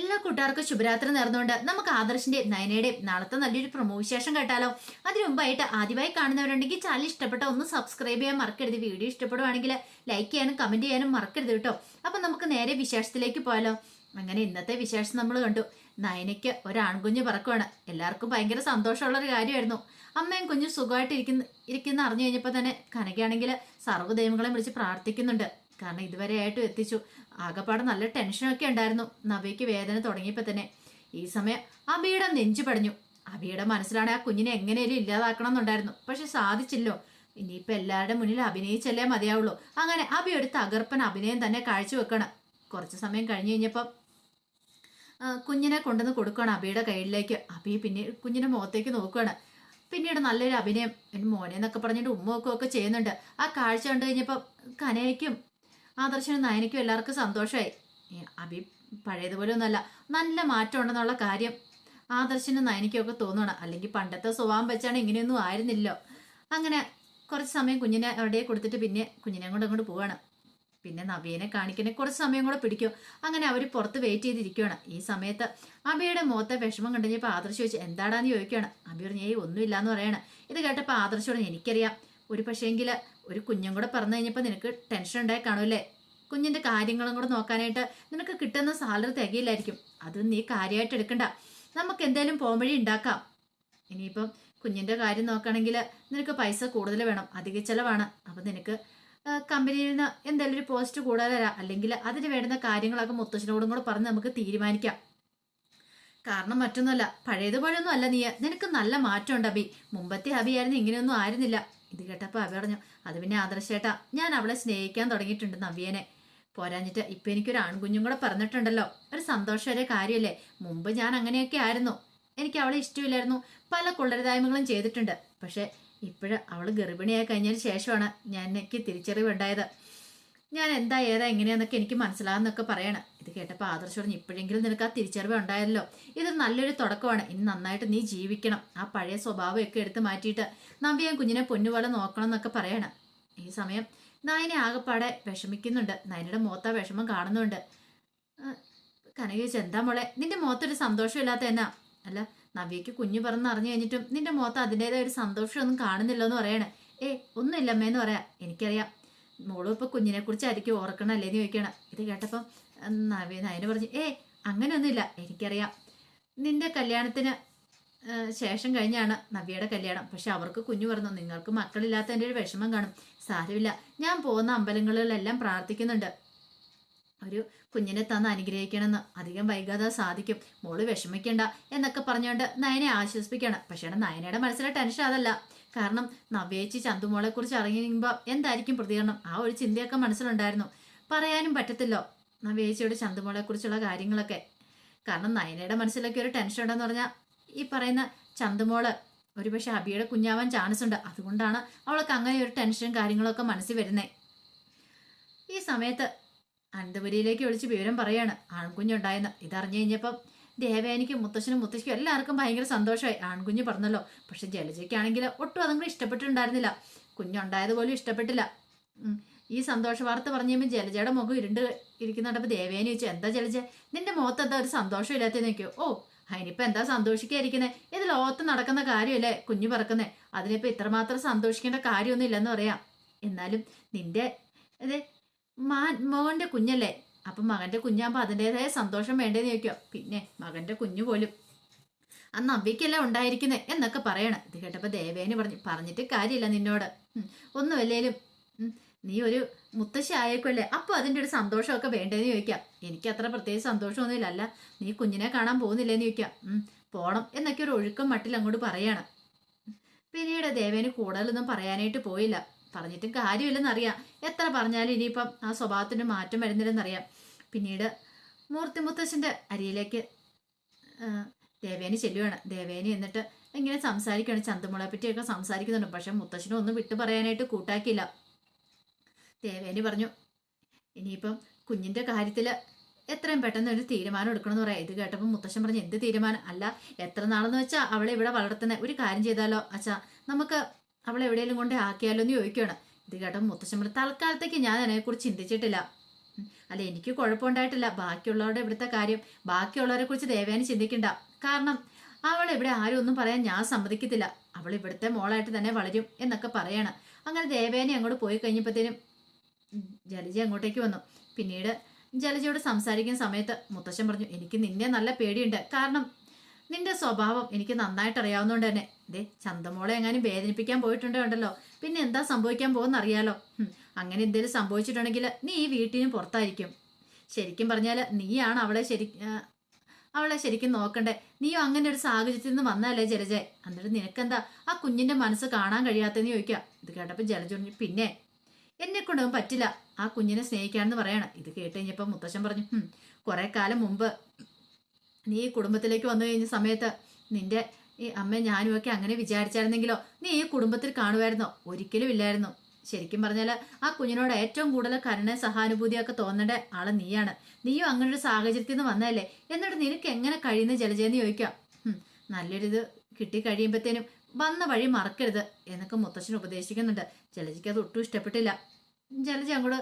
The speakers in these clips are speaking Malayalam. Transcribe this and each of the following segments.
എല്ലാ കൂട്ടുകാർക്കും ശുഭരാത്രി നേർന്നുകൊണ്ട് നമുക്ക് ആദർശിന്റെ നയനയുടെയും നാളത്തെ നല്ലൊരു പ്രമോ വിശേഷം കേട്ടാലോ. അതിനു മുമ്പായിട്ട് ആദ്യമായി കാണുന്നവരുണ്ടെങ്കിൽ ചാനൽ ഇഷ്ടപ്പെട്ട ഒന്ന് സബ്സ്ക്രൈബ് ചെയ്യാൻ മറക്കരുത്. വീഡിയോ ഇഷ്ടപ്പെടുവാണെങ്കിൽ ലൈക്ക് ചെയ്യാനും കമന്റ് ചെയ്യാനും മറക്കരുത് കേട്ടോ. അപ്പൊ നമുക്ക് നേരെ വിശേഷത്തിലേക്ക് പോയാലോ. അങ്ങനെ ഇന്നത്തെ വിശേഷം നമ്മൾ കണ്ടു. നയനയ്ക്ക് ഒരാൺകുഞ്ഞ് പറക്കുവാണ്. എല്ലാവർക്കും ഭയങ്കര സന്തോഷമുള്ള ഒരു കാര്യമായിരുന്നു. അമ്മയും കുഞ്ഞും സുഖമായിട്ട് ഇരിക്കുന്ന ഇരിക്കുന്ന അറിഞ്ഞു കഴിഞ്ഞപ്പോൾ തന്നെ കനകയാണെങ്കിൽ സർവദൈവങ്ങളെ വിളിച്ച് പ്രാർത്ഥിക്കുന്നുണ്ട്. കാരണം ഇതുവരെ ആയിട്ടും എത്തിച്ചു. ആകപ്പാടെ നല്ല ടെൻഷനൊക്കെ ഉണ്ടായിരുന്നു. നബിക്ക് വേദന തുടങ്ങിയപ്പോൾ തന്നെ. ഈ സമയം അബിയുടെ നെഞ്ചു പടഞ്ഞു. അബിയുടെ മനസ്സിലാണ് ആ കുഞ്ഞിനെ എങ്ങനെയും ഇല്ലാതാക്കണം എന്നുണ്ടായിരുന്നു പക്ഷെ സാധിച്ചില്ലോ. ഇനിയിപ്പോൾ എല്ലാവരുടെ മുന്നിൽ അഭിനയിച്ചല്ലേ മതിയാവുള്ളൂ. അങ്ങനെ അബി ഒരു തകർപ്പൻ അഭിനയം തന്നെ കാഴ്ചവെക്കണം കുറച്ച് സമയം കഴിഞ്ഞ് കഴിഞ്ഞപ്പം കുഞ്ഞിനെ കൊണ്ടുവന്ന് കൊടുക്കുകയാണ് അബിയുടെ കയ്യിലേക്ക്. അബി പിന്നെ കുഞ്ഞിന്റെ മുഖത്തേക്ക് നോക്കുകയാണ്. പിന്നീട് നല്ലൊരു അഭിനയം. എന്റെ മോനെ എന്നൊക്കെ പറഞ്ഞിട്ട് ഉമ്മ ഒക്കെ ചെയ്യുന്നുണ്ട്. ആ കാഴ്ച കണ്ടു കഴിഞ്ഞപ്പോൾ കനയ്ക്കും ആദർശനും നയനയ്ക്കും എല്ലാവർക്കും സന്തോഷമായി അഭി പഴയതുപോലെ ഒന്നുമല്ല നല്ല മാറ്റം ഉണ്ടെന്നുള്ള കാര്യം ആദർശനും ദർശനം ഒക്കെ തോന്നണം അല്ലെങ്കിൽ പണ്ടത്തെ സ്വഭാവം വെച്ചാണ് ഇങ്ങനെയൊന്നും ആയിരുന്നില്ലോ. അങ്ങനെ കുറച്ച് സമയം കുഞ്ഞിനെ അവിടെ കൊടുത്തിട്ട് പിന്നെ കുഞ്ഞിനെ കൊണ്ട് അങ്ങോട്ട് പോവാണ്. പിന്നെ നവീനെ കാണിക്കണേ കുറച്ച് സമയം കൂടെ പിടിക്കും. അങ്ങനെ അവർ പുറത്ത് വെയിറ്റ് ചെയ്തിരിക്കുകയാണ് ഈ സമയത്ത് അബിയുടെ മുഖത്തെ വിഷമം കണ്ടുകഴിഞ്ഞപ്പോൾ ആദർശ് ചോദിച്ചു എന്താടാന്ന് ചോദിക്കുകയാണ്. അബി പറഞ്ഞു ഏയ് ഒന്നുമില്ല എന്ന് പറയാണ്. ഇത് കേട്ടപ്പോൾ ആദർശോട് എനിക്കറിയാം. ഒരു പക്ഷേങ്കിൽ ഒരു കുഞ്ഞും കൂടെ പറഞ്ഞു കഴിഞ്ഞപ്പോൾ നിനക്ക് ടെൻഷൻ ഉണ്ടായി കാണൂല്ലേ കുഞ്ഞിന്റെ കാര്യങ്ങളും കൂടെ നോക്കാനായിട്ട് നിനക്ക് കിട്ടുന്ന സാലറി തികയില്ലായിരിക്കും. അത് നീ കാര്യമായിട്ട് എടുക്കണ്ട. നമുക്ക് എന്തായാലും പോംവഴി ഉണ്ടാക്കാം ഇനിയിപ്പം കുഞ്ഞിന്റെ കാര്യം നോക്കുകയാണെങ്കിൽ നിനക്ക് പൈസ കൂടുതൽ വേണം അധിക ചിലവാണ്. അപ്പം നിനക്ക് കമ്പനിയിൽ നിന്ന് എന്തായാലും ഒരു പോസ്റ്റ് കൂടാതെ തരാം. അല്ലെങ്കിൽ അതിന് വേണ്ടുന്ന കാര്യങ്ങളൊക്കെ മുത്തശ്ശനോടും കൂടെ പറഞ്ഞ് നമുക്ക് തീരുമാനിക്കാം. കാരണം മറ്റൊന്നുമല്ല പഴയതുപോലെയൊന്നും അല്ല നീ. നിനക്ക് നല്ല മാറ്റമുണ്ട് അബി മുമ്പത്തെ അബിയായിരുന്നു ഇങ്ങനെയൊന്നും ആയിരുന്നില്ല. ഇത് കേട്ടപ്പോൾ അവ പറഞ്ഞു അത് പിന്നെ ആദർശേട്ടാ ഞാൻ അവളെ സ്നേഹിക്കാൻ തുടങ്ങിയിട്ടുണ്ട് നവ്യനെ. പോരാഞ്ഞിട്ട് ഇപ്പൊ എനിക്കൊരു ആൺകുഞ്ഞും കൂടെ പറഞ്ഞിട്ടുണ്ടല്ലോ. ഒരു സന്തോഷമായ കാര്യമല്ലേ മുമ്പ് ഞാൻ അങ്ങനെയൊക്കെ ആയിരുന്നു. എനിക്ക് അവളെ ഇഷ്ടമില്ലായിരുന്നു പല കൊള്ളരുതായ്മകളും ചെയ്തിട്ടുണ്ട്. പക്ഷേ ഇപ്പോഴ് അവൾ ഗർഭിണിയായി കഴിഞ്ഞതിന് ശേഷമാണ് ഞാൻ എനിക്ക് തിരിച്ചറിവുണ്ടായത് ഞാൻ എന്താ ഏതാ എങ്ങനെയാന്നൊക്കെ എനിക്ക് മനസ്സിലാകുന്നൊക്കെ പറയണ. ഇത് കേട്ടപ്പോൾ ആദർശ് പറഞ്ഞു ഇപ്പോഴെങ്കിലും നിനക്ക് ആ തിരിച്ചറിവ് ഉണ്ടായല്ലോ. ഇത് നല്ലൊരു തുടക്കമാണ്. ഇനി നന്നായിട്ട് നീ ജീവിക്കണം. ആ പഴയ സ്വഭാവമൊക്കെ എടുത്ത് മാറ്റിയിട്ട് നവ്യം കുഞ്ഞിനെ പൊന്നുപോലെ നോക്കണം എന്നൊക്കെ പറയണം. ഈ സമയം നയനെ ആകെപ്പാടെ വിഷമിക്കുന്നുണ്ട്. നായനയുടെ മുഖത്ത് വിഷമം കാണുന്നുണ്ട്. കനകേച്ച് എന്താ മോളെ? നിന്റെ മുഖത്തൊരു സന്തോഷമില്ലാത്ത എന്നാ? അല്ല നവ്യയ്ക്ക് കുഞ്ഞു പറഞ്ഞു അറിഞ്ഞു കഴിഞ്ഞിട്ടും നിന്റെ മുഖത്ത് അതിന്റെതായ ഒരു സന്തോഷമൊന്നും കാണുന്നില്ലെന്ന് പറയണേ. ഏ ഒന്നുമില്ലമ്മേന്ന് പറയാം. എനിക്കറിയാം. മോളും ഇപ്പൊ കുഞ്ഞിനെ കുറിച്ച് ആയിരിക്കും ഓർക്കണല്ലേ എന്ന് ചോദിക്കണം ഇത് കേട്ടപ്പം ഉം, അതിന് പറഞ്ഞു ഏ അങ്ങനെയൊന്നുമില്ല. എനിക്കറിയാം. നിന്റെ കല്യാണത്തിന് ശേഷം കഴിഞ്ഞാണ് നവ്യയുടെ കല്യാണം. പക്ഷെ അവർക്ക് കുഞ്ഞു പറഞ്ഞു നിങ്ങൾക്ക് മക്കളില്ലാത്തതിന്റെ ഒരു വിഷമം കാണും. സാരമില്ല. ഞാൻ പോകുന്ന അമ്പലങ്ങളിലെല്ലാം പ്രാർത്ഥിക്കുന്നുണ്ട്. ഒരു കുഞ്ഞിനെ തന്ന് അനുഗ്രഹിക്കണമെന്ന്. അധികം വൈകാതെ സാധിക്കും. മോൾ വിഷമിക്കണ്ട എന്നൊക്കെ പറഞ്ഞുകൊണ്ട് നയനെ ആശ്വസിപ്പിക്കുകയാണ്. പക്ഷേ നയനയുടെ മനസ്സിലെ ടെൻഷൻ അതല്ല. കാരണം നവ്യേച്ചി ചന്തുമോളെ കുറിച്ച് അറിയുമ്പോൾ എന്തായിരിക്കും പ്രതികരണം? ആ ഒരു ചിന്തയൊക്കെ മനസ്സിലുണ്ടായിരുന്നു. പറയാനും പറ്റത്തില്ലോ. നവ്യേച്ചിയുടെ ചന്തുമോളെ കുറിച്ചുള്ള കാര്യങ്ങളൊക്കെ. കാരണം നയനയുടെ മനസ്സിലൊക്കെ ഒരു ടെൻഷൻ ഉണ്ടെന്ന് പറഞ്ഞാൽ ഈ പറയുന്ന ചന്തുമോൾ ഒരുപക്ഷെ അബിയുടെ കുഞ്ഞാവാൻ ചാൻസ് ഉണ്ട്. അതുകൊണ്ടാണ് അവൾക്ക് അങ്ങനെ ഒരു ടെൻഷനും കാര്യങ്ങളൊക്കെ മനസ്സിൽ വരുന്നേ. ഈ സമയത്ത് അനന്തപുരിയിലേക്ക് വിളിച്ച് വിവരം പറയാണ്. ആൺകുഞ്ഞുണ്ടായെന്ന് ഇതറിഞ്ഞു കഴിഞ്ഞപ്പം ദേവേനിക്കും മുത്തശ്ശനും മുത്തശ്ശിക്കും എല്ലാവർക്കും ഭയങ്കര സന്തോഷമായി. ആൺകുഞ്ഞ് പറഞ്ഞല്ലോ പക്ഷെ ജലജയ്ക്കാണെങ്കിൽ ഒട്ടും അതങ്ങനെ ഇഷ്ടപ്പെട്ടിട്ടുണ്ടായിരുന്നില്ല. കുഞ്ഞുണ്ടായത് പോലും ഇഷ്ടപ്പെട്ടില്ല. ഈ സന്തോഷ വാർത്ത പറഞ്ഞു ജലജയുടെ മുഖം ഇരുണ്ട് ഇരിക്കുന്നുണ്ടപ്പോൾ ദേവേനെ ചോദിച്ചു എന്താ ജലജ? നിന്റെ മുഖത്ത് എന്താ ഒരു സന്തോഷം ഇല്ലാത്തതെന്ന് നോക്കിയോ ഓ അതിനിപ്പോ എന്താ സന്തോഷിക്കാതിരിക്കുന്നത് ഇത് ലോകത്ത് നടക്കുന്ന കാര്യമല്ലേ കുഞ്ഞു പറക്കുന്നേ? അതിനിപ്പോ ഇത്രമാത്രം സന്തോഷിക്കേണ്ട കാര്യമൊന്നും ഇല്ലെന്ന് പറയാം. എന്നാലും നിന്റെ അതെ മാ മോന്റെ കുഞ്ഞല്ലേ? അപ്പം മകന്റെ കുഞ്ഞാകുമ്പോൾ അതിന്റെതായ സന്തോഷം വേണ്ടേന്ന് ചോദിക്കോ. പിന്നെ മകന്റെ കുഞ്ഞു പോലും അന്ന് അവയ്ക്കല്ല ഉണ്ടായിരിക്കുന്നേ എന്നൊക്കെ പറയണം. ഇത് കേട്ടപ്പോൾ ദേവേനെ പറഞ്ഞു പറഞ്ഞിട്ട് കാര്യമില്ല നിന്നോട്. ഒന്നുമല്ലേലും നീ ഒരു മുത്തശ്ശി ആയേക്കുമല്ലേ അപ്പോൾ അതിന്റെ ഒരു സന്തോഷമൊക്കെ വേണ്ടേന്ന് ചോദിക്കാം. എനിക്ക് അത്ര പ്രത്യേകിച്ച് സന്തോഷമൊന്നുമില്ല. അല്ല നീ കുഞ്ഞിനെ കാണാൻ പോകുന്നില്ലേന്ന് ചോദിക്കാം. പോണം എന്നൊക്കെ ഒരു ഒഴുക്കം മട്ടിൽ അങ്ങോട്ട് പറയണം. പിന്നീട് ദേവേന് കൂടുതലൊന്നും പറയാനായിട്ട് പോയില്ല. പറഞ്ഞിട്ടും കാര്യമില്ലെന്നറിയാം. എത്ര പറഞ്ഞാലും ഇനിയിപ്പം ആ സ്വഭാവത്തിന് മാറ്റം വരുന്നില്ലെന്നറിയാം. പിന്നീട് മൂർത്തി മുത്തശ്ശന്റെ അരിയിലേക്ക് ദേവേനി ചെല്ലുവാണ്. ദേവേനി എന്നിട്ട് ഇങ്ങനെ സംസാരിക്കുകയാണ്. ചന്തമുളയെ പറ്റിയൊക്കെ സംസാരിക്കുന്നുണ്ട്. പക്ഷെ മുത്തശ്ശനും ഒന്നും വിട്ടു പറയാനായിട്ട് കൂട്ടാക്കിയില്ല. ദേവേനി പറഞ്ഞു ഇനിയിപ്പം കുഞ്ഞിന്റെ കാര്യത്തിൽ എത്രയും പെട്ടെന്ന് ഒരു തീരുമാനം എടുക്കണമെന്ന് പറയാം. ഇത് കേട്ടപ്പോൾ മുത്തശ്ശൻ പറഞ്ഞു എന്ത് തീരുമാനം? അല്ല എത്ര നാളെന്ന് വെച്ചാൽ അവളെ ഇവിടെ വളർത്തുന്ന. ഒരു കാര്യം ചെയ്താലോ? അച്ഛാ നമുക്ക് അവളെ എവിടെയെങ്കിലും കൊണ്ട് ആക്കിയാലോ എന്ന് ചോദിക്കുകയാണ്. ഇത് കേട്ടപ്പോൾ മുത്തശ്ശൻ പറഞ്ഞു തൽക്കാലത്തേക്ക് ഞാൻ അതിനെക്കുറിച്ച് ചിന്തിച്ചിട്ടില്ല. അല്ല എനിക്ക് കുഴപ്പമുണ്ടായിട്ടില്ല. ബാക്കിയുള്ളവരുടെ ഇവിടുത്തെ കാര്യം ബാക്കിയുള്ളവരെ കുറിച്ച് ദേവേനെ ചിന്തിക്കണ്ട. കാരണം അവൾ ഇവിടെ ആരും ഒന്നും പറയാൻ ഞാൻ സമ്മതിക്കത്തില്ല. അവൾ ഇവിടുത്തെ മോളായിട്ട് തന്നെ വളരും എന്നൊക്കെ പറയാണ്. അങ്ങനെ ദേവേനെ അങ്ങോട്ട് പോയി കഴിഞ്ഞപ്പോഴത്തേനും ജലജ അങ്ങോട്ടേക്ക് വന്നു. പിന്നീട് ജലജയോട് സംസാരിക്കുന്ന സമയത്ത് മുത്തശ്ശൻ പറഞ്ഞു എനിക്ക് നിന്നെ നല്ല പേടിയുണ്ട്. കാരണം നിന്റെ സ്വഭാവം എനിക്ക് നന്നായിട്ട് അറിയാവുന്നതുകൊണ്ട് തന്നെ. ദേ ചന്തമോളെ എങ്ങാനും വേദനിപ്പിക്കാൻ പോയിട്ടുണ്ടോ പിന്നെ എന്താ സംഭവിക്കാൻ പോകുന്ന അറിയാലോ അങ്ങനെ എന്തെങ്കിലും സംഭവിച്ചിട്ടുണ്ടെങ്കിൽ നീ ഈ വീട്ടിന് പുറത്തായിരിക്കും. ശരിക്കും പറഞ്ഞാൽ നീയാണ് അവളെ ശരി അവളെ ശരിക്കും നോക്കണ്ടേ? നീയോ അങ്ങനെ ഒരു സാഹചര്യത്തിൽ നിന്ന് വന്നല്ലേ ജലജ? എന്നിട്ട് നിനക്കെന്താ ആ കുഞ്ഞിന്റെ മനസ്സ് കാണാൻ കഴിയാത്തെന്ന് ചോദിക്കുക. ഇത് കേട്ടപ്പോൾ ജലജ പിന്നെ എന്നെ കൊണ്ടൊന്നും പറ്റില്ല. ആ കുഞ്ഞിനെ സ്നേഹിക്കാണെന്ന് പറയണം. ഇത് കേട്ട് കഴിഞ്ഞപ്പോൾ മുത്തശ്ശൻ പറഞ്ഞു കുറേ കാലം മുമ്പ് നീ കുടുംബത്തിലേക്ക് വന്നു കഴിഞ്ഞ സമയത്ത് നിന്റെ ഈ അമ്മ ഞാനും ഒക്കെ അങ്ങനെ വിചാരിച്ചായിരുന്നെങ്കിലോ? നീ ഈ കുടുംബത്തിൽ കാണുമായിരുന്നോ? ഒരിക്കലും ഇല്ലായിരുന്നു. ശരിക്കും പറഞ്ഞാൽ ആ കുഞ്ഞിനോട് ഏറ്റവും കൂടുതൽ കരുണ സഹാനുഭൂതിയൊക്കെ തോന്നേണ്ട ആൾ നീയാണ്. നീയും അങ്ങനെ ഒരു സാഹചര്യത്തിൽ നിന്ന് വന്നതല്ലേ? എന്നിട്ട് നിനക്ക് എങ്ങനെ കഴിയുന്ന ജലജയെന്ന് ചോദിക്കാം. "ഹും, നല്ലൊരിത് കിട്ടി കഴിയുമ്പോഴത്തേനും വന്ന വഴി മറക്കരുത് എന്നൊക്കെ മുത്തച്ഛൻ ഉപദേശിക്കുന്നുണ്ട്. ജലജയ്ക്ക് അത് ഒട്ടും ഇഷ്ടപ്പെട്ടില്ല. ജലജ അങ്ങോട്ട്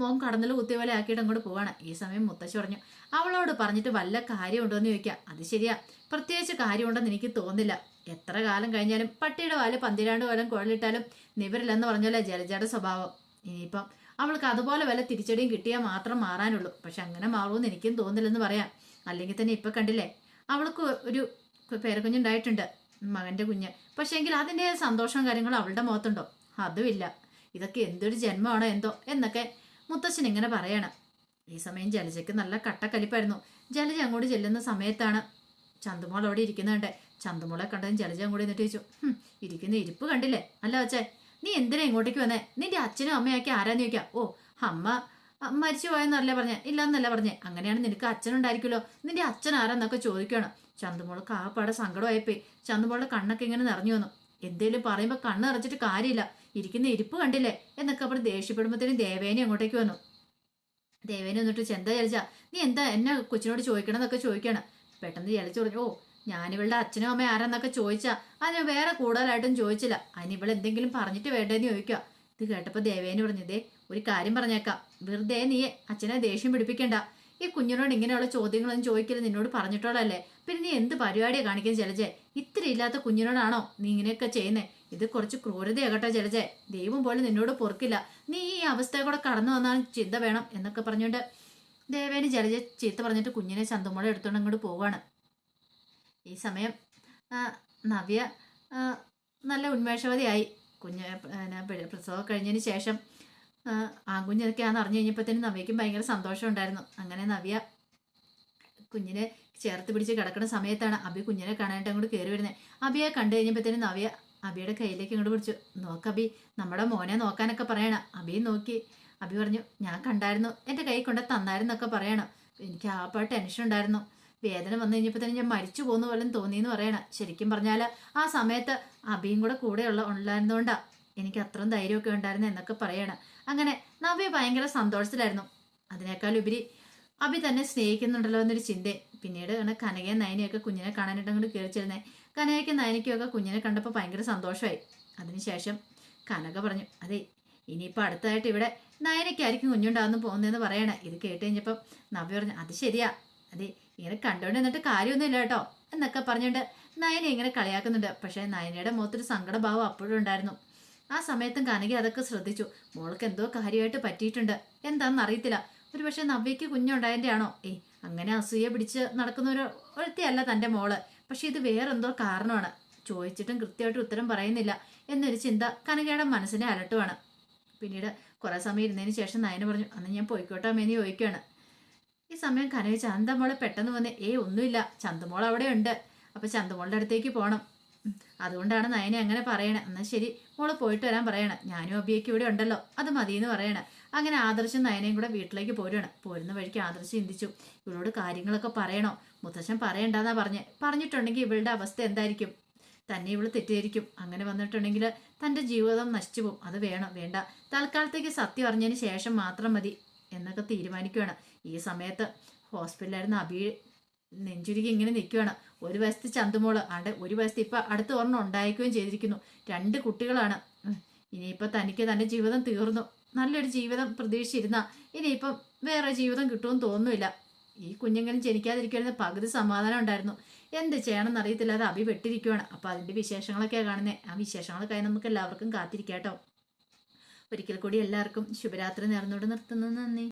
മോൻ കടന്നൽ കുത്തിയ പോലെ ആക്കിയിട്ട് അങ്ങോട്ട് പോവാണ്. ഈ സമയം മുത്തശ്ശി പറഞ്ഞു അവളോട് പറഞ്ഞിട്ട് വല്ല കാര്യമുണ്ടോ എന്ന് ചോദിക്കുക അത് ശരിയാ. പ്രത്യേകിച്ച് കാര്യമുണ്ടെന്ന് എനിക്ക് തോന്നില്ല എത്ര കാലം കഴിഞ്ഞാലും പട്ടിയുടെ വാൽ പന്തിരാണ്ട് കൊല്ലം കുഴലിട്ടാലും നിവരില്ലെന്ന് പറഞ്ഞല്ലേ ജലജയുടെ സ്വഭാവം. ഇനിയിപ്പം അവൾക്ക് അതുപോലെ വല്ല തിരിച്ചടിയും കിട്ടിയാൽ മാത്രം മാറാനുള്ളൂ. പക്ഷെ അങ്ങനെ മാറുമെന്ന് എനിക്കും തോന്നില്ലെന്ന് പറയാം. അല്ലെങ്കിൽ തന്നെ ഇപ്പൊ കണ്ടില്ലേ? അവൾക്ക് ഒരു പേരക്കുഞ്ഞുണ്ടായിട്ടുണ്ട്. മകന്റെ കുഞ്ഞ്. പക്ഷെ എങ്കിൽ അതിന്റെ സന്തോഷവും കാര്യങ്ങളും അവളുടെ മുഖത്തുണ്ടോ? അതുമില്ല. ഇതൊക്കെ എന്തൊരു ജന്മമാണോ എന്തോ എന്നൊക്കെ മുത്തശ്ശൻ ഇങ്ങനെ പറയണം. ഈ സമയം ജലജയ്ക്ക് നല്ല കട്ടക്കലിപ്പായിരുന്നു. ജലജ അങ്ങോട്ട് ചെല്ലുന്ന സമയത്താണ് ചന്തുമോൾ അവിടെ ഇരിക്കുന്നുണ്ട്. ചന്തുമോളെ കണ്ടതും ജലജ അങ്ങോട്ട് എന്നിട്ട് ചോദിച്ചു "ഹും, ഇരിക്കുന്ന ഇരിപ്പ് കണ്ടില്ലേ? അല്ല വച്ചേ നീ എന്തിനാ ഇങ്ങോട്ടേക്ക് വന്നേ? നിന്റെ അച്ഛനും അമ്മയാക്കി ആരാന്ന് ചോദിക്കാം. ഓ അമ്മ അ, മരിച്ചു പോയെന്നല്ലേ പറഞ്ഞേ? ഇല്ലെന്നല്ല പറഞ്ഞേ? അങ്ങനെയാണ് നിനക്ക് അച്ഛനുണ്ടായിരിക്കുമല്ലോ. നിന്റെ അച്ഛൻ ആരാന്നൊക്കെ ചോദിക്കണം. ചന്തുമോൾ കാപ്പാടെ സങ്കടമായിപ്പോയി. ചന്തുമോളുടെ കണ്ണൊക്കെ ഇങ്ങനെ നിറഞ്ഞു വന്നു. എന്തേലും പറയുമ്പോ കണ്ണ് നിറച്ചിട്ട് കാര്യമില്ല. ഇരിക്കുന്ന ഇരിപ്പ് കണ്ടില്ലേ? എന്നൊക്കെ അവിടെ ദേഷ്യപ്പെടുമ്പോഴത്തേനും ദേവേനെ അങ്ങോട്ടേക്ക് വന്നു. ദേവേനെ വന്നിട്ട് ചെന്ത ചലിച്ച നീ എന്താ എന്നെ കൊച്ചിനോട് ചോദിക്കണം. എന്നൊക്കെ പെട്ടെന്ന് ചലിച്ചു പറഞ്ഞു ഓ ഞാനിവളുടെ അച്ഛനും അമ്മയും ആരാന്നൊക്കെ ചോദിച്ചാ? അതിന് വേറെ കൂടുതലായിട്ടും ചോദിച്ചില്ല. അതിന് ഇവൾ എന്തെങ്കിലും പറഞ്ഞിട്ട് വേണ്ടേന്ന് ചോദിക്കുക ഇത് കേട്ടപ്പോൾ ദേവേനെ പറഞ്ഞു ദേ ഒരു കാര്യം പറഞ്ഞേക്കാം. വെറുതെ നീ അച്ഛനെ ദേഷ്യം പിടിപ്പിക്കണ്ട. ഈ കുഞ്ഞിനോട് ഇങ്ങനെയുള്ള ചോദ്യങ്ങളൊന്നും ചോദിക്കൽ നിന്നോട് പറഞ്ഞിട്ടോളല്ലേ പിന്നെ നീ എന്ത് പരിപാടിയാണ് കാണിക്കാൻ ജലജെ? ഇത്തിരി ഇല്ലാത്ത കുഞ്ഞിനോടാണോ നീ ഇങ്ങനെയൊക്കെ ചെയ്യുന്നേ? ഇത് കുറച്ച് ക്രൂരതയാകട്ടെ ജലജെ. ദൈവം പോലും നിന്നോട് പൊറുക്കില്ല. നീ ഈ അവസ്ഥയെ കൂടെ കടന്നു വന്നാൽ ചിന്ത വേണം എന്നൊക്കെ പറഞ്ഞുകൊണ്ട് ദേവേന് ജലജ ചീത്ത പറഞ്ഞിട്ട് കുഞ്ഞിനെ ചന്തുമുള എടുത്തുകൊണ്ട് അങ്ങോട്ട് പോവാണ്. ഈ സമയം നവ്യ നല്ല ഉന്മേഷവതിയായി. കുഞ്ഞ് പ്രസവം കഴിഞ്ഞതിന് ശേഷം ആ, ആൺകുഞ്ഞൊക്കെയാണെന്ന് അറിഞ്ഞു കഴിഞ്ഞപ്പോഴത്തേനും നവ്യയ്ക്കും ഭയങ്കര സന്തോഷം ഉണ്ടായിരുന്നു അങ്ങനെ നവ്യ കുഞ്ഞിനെ ചേർത്ത് പിടിച്ച് കിടക്കുന്ന സമയത്താണ് അബി കുഞ്ഞിനെ കാണാനായിട്ട് അങ്ങോട്ട് കയറി വരുന്നത് അബിയെ കണ്ടു കഴിഞ്ഞപ്പോഴത്തേനും നവ്യ അബിയുടെ കയ്യിലേക്ക് ഇങ്ങോട്ട് പിടിച്ചു. നോക്ക് നോക്കബി നമ്മുടെ മോനെ നോക്കാനൊക്കെ പറയണം. അബി നോക്കി. അബി പറഞ്ഞു ഞാൻ കണ്ടായിരുന്നു. എന്റെ കൈ കൊണ്ട് തന്നായിരുന്നൊക്കെ പറയണം. എനിക്ക് ആ പാട്ട് ടെൻഷൻ ഉണ്ടായിരുന്നു. വേദന വന്നു കഴിഞ്ഞപ്പോൾ തന്നെ ഞാൻ മരിച്ചു പോകുന്ന പോലെ തോന്നിയെന്ന് പറയണം. ശരിക്കും പറഞ്ഞാൽ ആ സമയത്ത് അബിയും കൂടെ കൂടെയുള്ള ഉണ്ടായിരുന്നതുകൊണ്ടാണ് എനിക്ക് അത്രയും ധൈര്യമൊക്കെ ഉണ്ടായിരുന്നു എന്നൊക്കെ പറയണം. അങ്ങനെ നവ്യ ഭയങ്കര സന്തോഷത്തിലായിരുന്നു. അതിനേക്കാൾ ഉപരി അഭി തന്നെ സ്നേഹിക്കുന്നുണ്ടല്ലോ എന്നൊരു ചിന്ത. പിന്നീട് ആണ് കനകയും നയനയൊക്കെ കുഞ്ഞിനെ കാണാനായിട്ട് അങ്ങോട്ട് കയറിച്ചിരുന്നേ കനകയ്ക്കും നയനയ്ക്കും ഒക്കെ കുഞ്ഞിനെ കണ്ടപ്പോൾ ഭയങ്കര സന്തോഷമായി. അതിനുശേഷം കനക പറഞ്ഞു അതെ ഇനിയിപ്പോൾ അടുത്തായിട്ട് ഇവിടെ നയനയ്ക്കായിരിക്കും കുഞ്ഞുണ്ടാകുന്നു പോകുന്നതെന്ന് പറയണേ. ഇത് കേട്ട് കഴിഞ്ഞപ്പം നവ്യ പറഞ്ഞു അത് ശരിയാ. അതെ ഇങ്ങനെ കണ്ടുകൊണ്ട് നിന്നിട്ട് കാര്യമൊന്നുമില്ല കേട്ടോ. എന്നൊക്കെ പറഞ്ഞുകൊണ്ട് നയനെ ഇങ്ങനെ കളിയാക്കുന്നുണ്ട്. പക്ഷേ നയനയുടെ മുഖത്തൊരു സങ്കടഭാവം അപ്പോഴും ഉണ്ടായിരുന്നു. ആ സമയത്തും കനകി അതൊക്കെ ശ്രദ്ധിച്ചു. മോൾക്ക് എന്തോ കാര്യമായിട്ട് പറ്റിയിട്ടുണ്ട്. എന്താണെന്ന് അറിയത്തില്ല ഒരു പക്ഷെ നവ്യയ്ക്ക് കുഞ്ഞുണ്ടായതിന്റെ ആണോ ഏയ് അങ്ങനെ അസൂയ പിടിച്ച് നടക്കുന്ന ഒരു ഒരുത്തിയല്ല തന്റെ മോൾ. പക്ഷെ ഇത് വേറെന്തോ കാരണമാണ്. ചോദിച്ചിട്ടും കൃത്യമായിട്ട് ഉത്തരം പറയുന്നില്ല എന്നൊരു ചിന്ത കനകയുടെ മനസ്സിനെ അലട്ടുവാണ്. പിന്നീട് കുറേ സമയം ഇരുന്നതിന് ശേഷം നയന പറഞ്ഞു അന്ന് ഞാൻ പോയിക്കോട്ടെ അമ്മേന്ന് ചോദിക്കുകയാണ്. ഈ സമയം കനക ചന്തമോളെ പെട്ടെന്ന് വന്ന്. ഏ ഒന്നുമില്ല. ചന്തമോൾ അവിടെ ഉണ്ട് അപ്പൊ ചന്തമോളുടെ അടുത്തേക്ക് പോകണം അതുകൊണ്ടാണ് നയനെ അങ്ങനെ പറയണേ. എന്നാൽ ശരി മോൾ പോയിട്ട് വരാൻ പറയണം. ഞാനും അബിയൊക്കെ ഇവിടെ ഉണ്ടല്ലോ. അത് മതിയെന്ന് പറയണേ. അങ്ങനെ ആദർശം നയനയും കൂടെ വീട്ടിലേക്ക് പോരുകയാണ് പോരുന്ന വഴിക്ക് ആദർശം ചിന്തിച്ചു ഇവളോട് കാര്യങ്ങളൊക്കെ പറയണോ? മുത്തശ്ശൻ പറയണ്ടെന്നാ പറഞ്ഞ്. പറഞ്ഞിട്ടുണ്ടെങ്കിൽ ഇവളുടെ അവസ്ഥ എന്തായിരിക്കും? തന്നെ ഇവൾ തെറ്റിദ്ധരിക്കും. അങ്ങനെ വന്നിട്ടുണ്ടെങ്കിൽ തന്റെ ജീവിതം നശിച്ചു പോകും. അത് വേണം വേണ്ട. തൽക്കാലത്തേക്ക് സത്യം അറിഞ്ഞതിന് ശേഷം മാത്രം മതി എന്നൊക്കെ തീരുമാനിക്കുകയാണ് ഈ സമയത്ത് ഹോസ്പിറ്റലായിരുന്ന അബി നെഞ്ചുരുക്കി ഇങ്ങനെ നിൽക്കുകയാണ്. ഒരു വയസ്സ് ചന്തുമോൾ അട ഒരു വയസ്സ് ഇപ്പം അടുത്ത ഒരെണ്ണം ഉണ്ടായിരിക്കുകയും ചെയ്തിരിക്കുന്നു. രണ്ട് കുട്ടികളാണ്. ഇനിയിപ്പോൾ തനിക്ക് തന്റെ ജീവിതം തീർന്നു. നല്ലൊരു ജീവിതം പ്രതീക്ഷിച്ചിരുന്ന ഇനിയിപ്പം വേറെ ജീവിതം കിട്ടുമെന്ന് തോന്നുന്നില്ല. ഈ കുഞ്ഞെങ്കിലും ജനിക്കാതിരിക്കുന്ന പകുതി സമാധാനം ഉണ്ടായിരുന്നു. എന്ത് ചെയ്യണമെന്ന് അറിയത്തില്ല. അത് അഭി വെട്ടിരിക്കുവാണ് അപ്പോൾ അതിന്റെ വിശേഷങ്ങളൊക്കെയാണ് കാണുന്നത് ആ വിശേഷങ്ങളൊക്കെ നമുക്ക് എല്ലാവർക്കും കാത്തിരിക്കാം കേട്ടോ. ഒരിക്കൽ കൂടി എല്ലാവർക്കും ശുഭരാത്രി നേർന്നോട് നിർത്തുന്നു. നന്ദി.